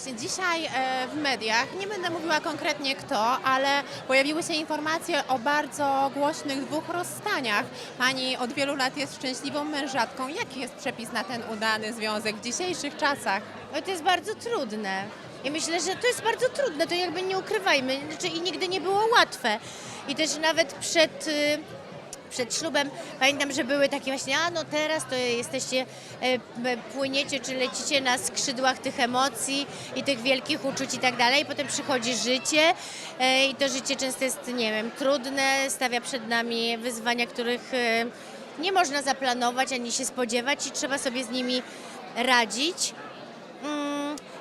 Właśnie dzisiaj e, w mediach, nie będę mówiła konkretnie kto, ale pojawiły się informacje o bardzo głośnych dwóch rozstaniach. Pani od wielu lat jest szczęśliwą mężatką. Jaki jest przepis na ten udany związek w dzisiejszych czasach? No to jest bardzo trudne. I myślę, że to jest bardzo trudne, to jakby nie ukrywajmy. Znaczy, I nigdy nie było łatwe. I też nawet przed, y, przed ślubem pamiętam, że były takie właśnie, a no teraz to jesteście, e, płyniecie czy lecicie na skrzydłach tych emocji i tych wielkich uczuć i tak dalej. Potem przychodzi życie e, i to życie często jest, nie wiem, trudne, stawia przed nami wyzwania, których e, nie można zaplanować ani się spodziewać i trzeba sobie z nimi radzić.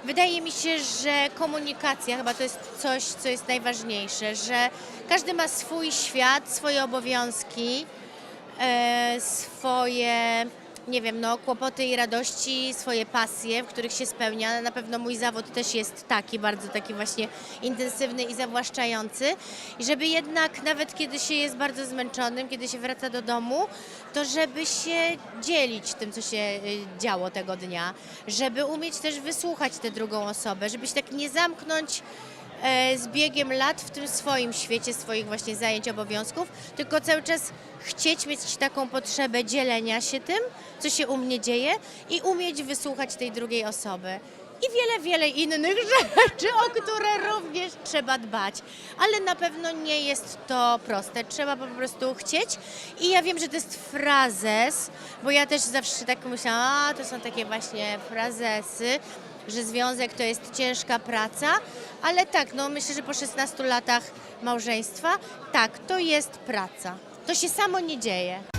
Wydaje mi się, że komunikacja chyba to jest coś, co jest najważniejsze, że każdy ma swój świat, swoje obowiązki, e, swoje, nie wiem, no, kłopoty i radości, swoje pasje, w których się spełnia. Na pewno mój zawód też jest taki, bardzo taki właśnie intensywny i zawłaszczający. I żeby jednak, nawet kiedy się jest bardzo zmęczonym, kiedy się wraca do domu, to żeby się dzielić tym, co się y, działo tego dnia, żeby umieć też wysłuchać tę drugą osobę, żeby się tak nie zamknąć z biegiem lat w tym swoim świecie, swoich właśnie zajęć, obowiązków, tylko cały czas chcieć mieć taką potrzebę dzielenia się tym, co się u mnie dzieje i umieć wysłuchać tej drugiej osoby. I wiele, wiele innych rzeczy, o które również trzeba dbać. Ale na pewno nie jest to proste. Trzeba po prostu chcieć. I ja wiem, że to jest frazes, bo ja też zawsze tak myślałam, a to są takie właśnie frazesy, że związek to jest ciężka praca, ale tak, no myślę, że po 16 latach małżeństwa, tak, to jest praca. To się samo nie dzieje.